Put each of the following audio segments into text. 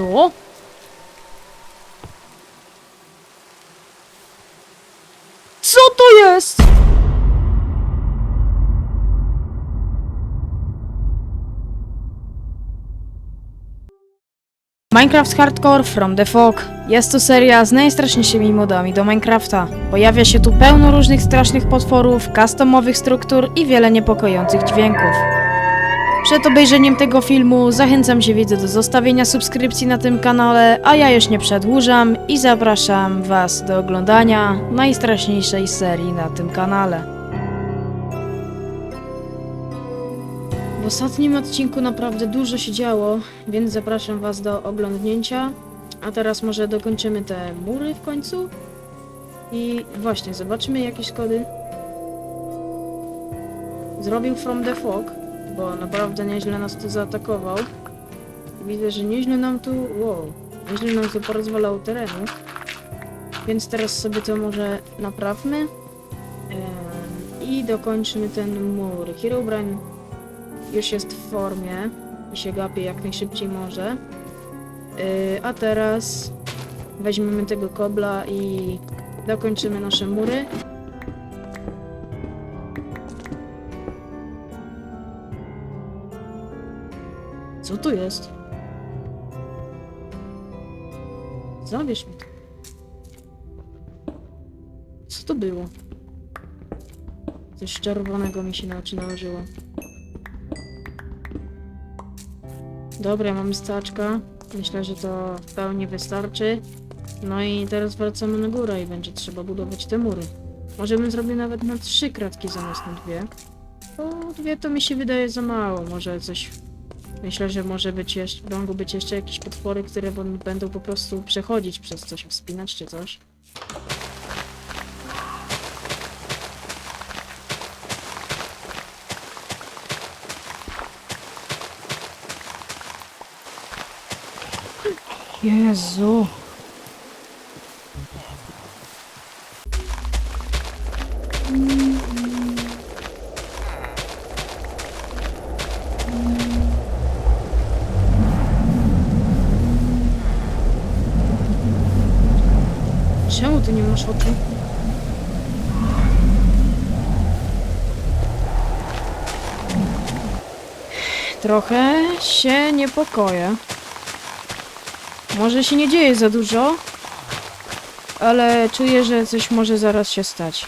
Co? Co to jest? Minecraft Hardcore From The Fog. Jest to seria z najstraszniejszymi modami do Minecrafta. Pojawia się tu pełno różnych strasznych potworów, customowych struktur i wiele niepokojących dźwięków. Przed obejrzeniem tego filmu zachęcam się widzę do zostawienia subskrypcji na tym kanale, a ja już nie przedłużam i zapraszam Was do oglądania najstraszniejszej serii na tym kanale. W ostatnim odcinku naprawdę dużo się działo, więc zapraszam Was do oglądnięcia. A teraz może dokończymy te mury w końcu. I właśnie, zobaczmy jakieś kody. Zrobił From the Fog, bo naprawdę nieźle nas tu zaatakował. Widzę, że nieźle nam tu... Wow, nieźle nam tu porozwalało terenu. Więc teraz sobie to może naprawmy. I dokończymy ten mur. Herobrine już jest w formie i się gapi jak najszybciej może. Yy, a teraz weźmiemy tego kobla i dokończymy nasze mury. Tu jest? Zabierz mi to. Co to było? Coś czerwonego mi się na oczy nałożyło. Dobra, mamy staczka. Myślę, że to w pełni wystarczy. No i teraz wracamy na górę i będzie trzeba budować te mury. Może bym zrobił nawet na trzy kratki zamiast na dwie. Bo dwie to mi się wydaje za mało. Może coś... Myślę, że może być jeszcze, mogą być jeszcze jakieś potwory, które będą po prostu przechodzić przez coś, wspinać czy coś. Jezu. Ty nie masz oczu? Trochę się niepokoję. Może się nie dzieje za dużo, ale czuję, że coś może zaraz się stać.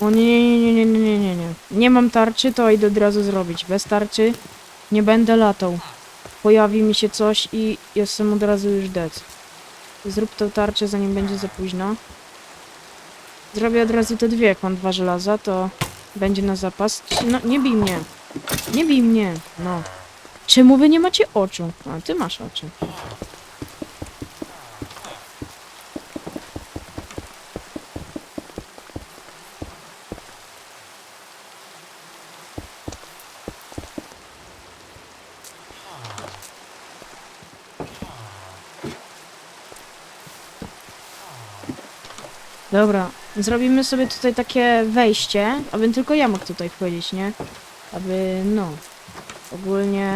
O nie, nie, nie, nie, nie, nie, nie, nie. Mam tarczy, to idę od razu zrobić. Bez tarczy nie będę latał. Pojawi mi się coś i jestem od razu już dead. Zrób tą tarczę, zanim będzie za późno. Zrobię od razu te dwie, jak mam dwa żelaza, to będzie na zapas. No, nie bij mnie. Nie bij mnie. No. Czemu wy nie macie oczu? A, ty masz oczy. Dobra, zrobimy sobie tutaj takie wejście, aby tylko ja mógł tutaj wchodzić, nie? Aby, no, ogólnie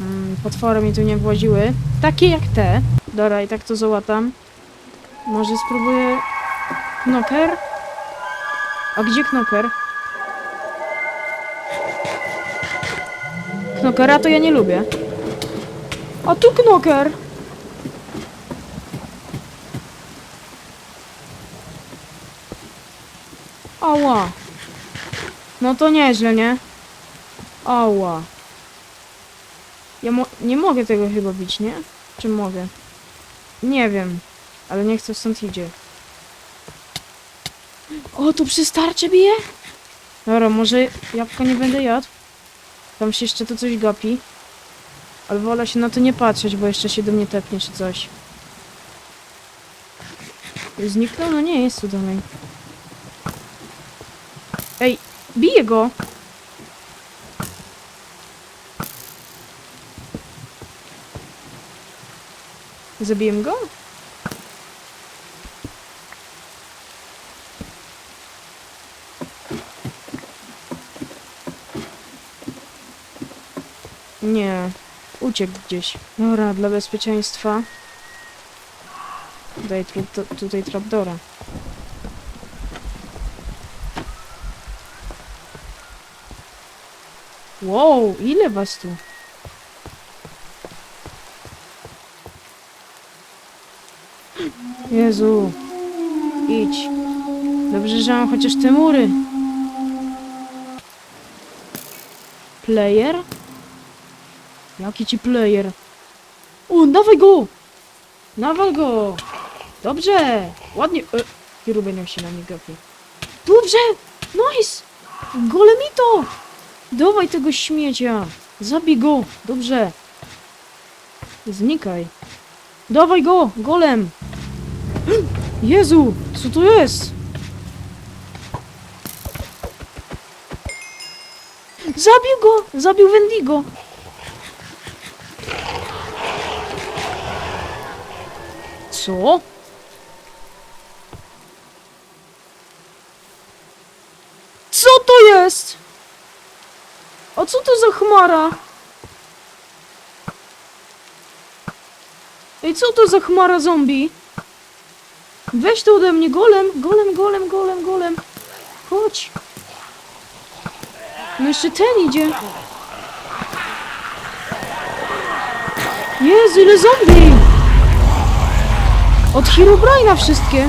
mm, potwory mi tu nie właziły. Takie jak te. Dobra, i tak to załatam. Może spróbuję... Knocker? A gdzie knocker? Knockera to ja nie lubię. A tu knocker! Ała. No to nieźle, nie? Ała. Ja mo nie mogę tego chyba bić, nie? Czy mogę? Nie wiem. Ale nie chcę stąd idzie. O, tu przy starcie bije? Dobra, może jabłka nie będę jadł. Tam się jeszcze to coś gapi. Ale wolę się na to nie patrzeć, bo jeszcze się do mnie tepnie czy coś. Zniknął? No nie, jest tu dalej. Ej, bije go! Go? Nie. Uciekł gdzieś. Dobra, dla bezpieczeństwa. Daj tu, tu, tutaj trapdora. Wow, ile was tu? Jezu. Idź. Dobrze, że mam chociaż te mury. Player? Jaki ci player? O, dawaj go! Dawaj go! Dobrze! Ładnie. E, Kierubieniam się na nie gapi. Dobrze! Nice! Golemito! Dawaj tego śmiecia! Zabij go! Dobrze! Znikaj. Dawaj go! Golem! Jezu! Co to jest? Zabił go! Zabił Wendigo! Co? Co to jest? A co to za chmara? Ej, co to za chmara zombie? Weź to ode mnie, golem, golem, golem, golem, golem. Chodź. No jeszcze ten idzie. Jezu, ile zombie! Od Herobrine'a wszystkie.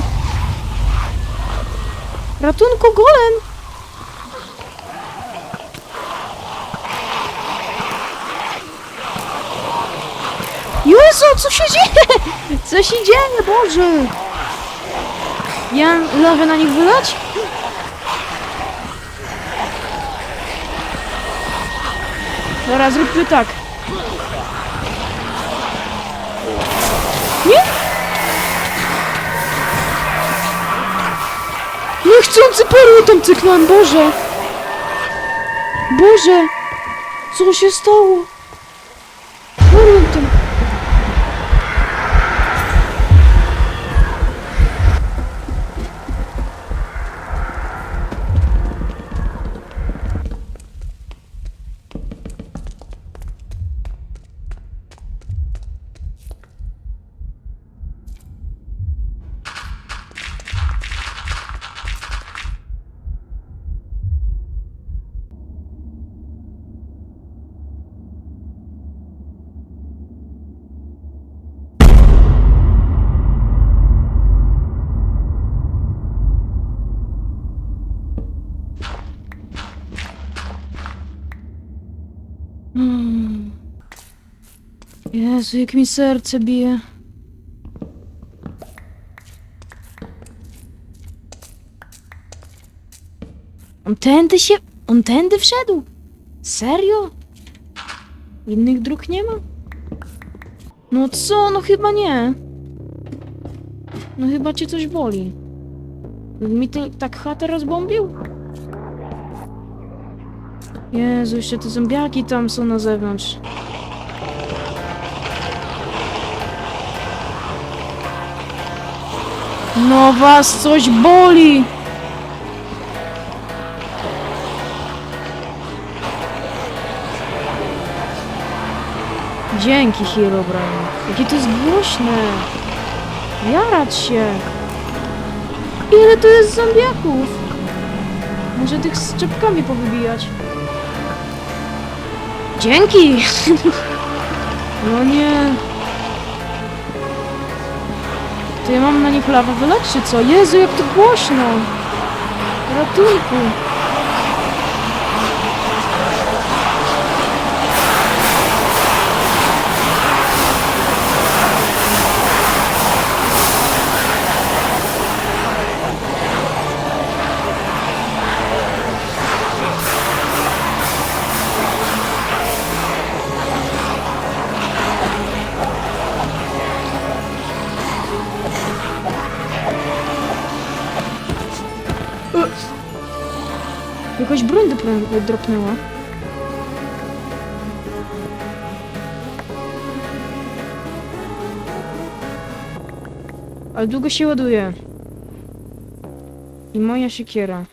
Ratunku, golem! Jezu, co się dzieje? Co się dzieje, Boże? Ja lawę na nich wylać? Dobra, zróbmy tak. Nie? Niechcący perły tam cyknąłem, Boże! Boże! Co się stało? Perły tam... Jezu, jak mi serce bije. On tędy się... On tędy wszedł? Serio? Innych dróg nie ma? No co? No chyba nie. No chyba cię coś boli. Mi ty, tak chatę rozbombił? Jezu, jeszcze te zombiaki tam są na zewnątrz. No was coś boli! Dzięki, Herobrine. Jakie to jest głośne! Jarać się! Ile tu jest zombiaków? Może tych z czepkami powybijać? Dzięki! No nie. To ja mam na nich lawę czy co? Jezu, jak to głośno! Ratunku! Jakaś broń dopra- dropnęła. Ale długo się ładuje. I moja siekiera.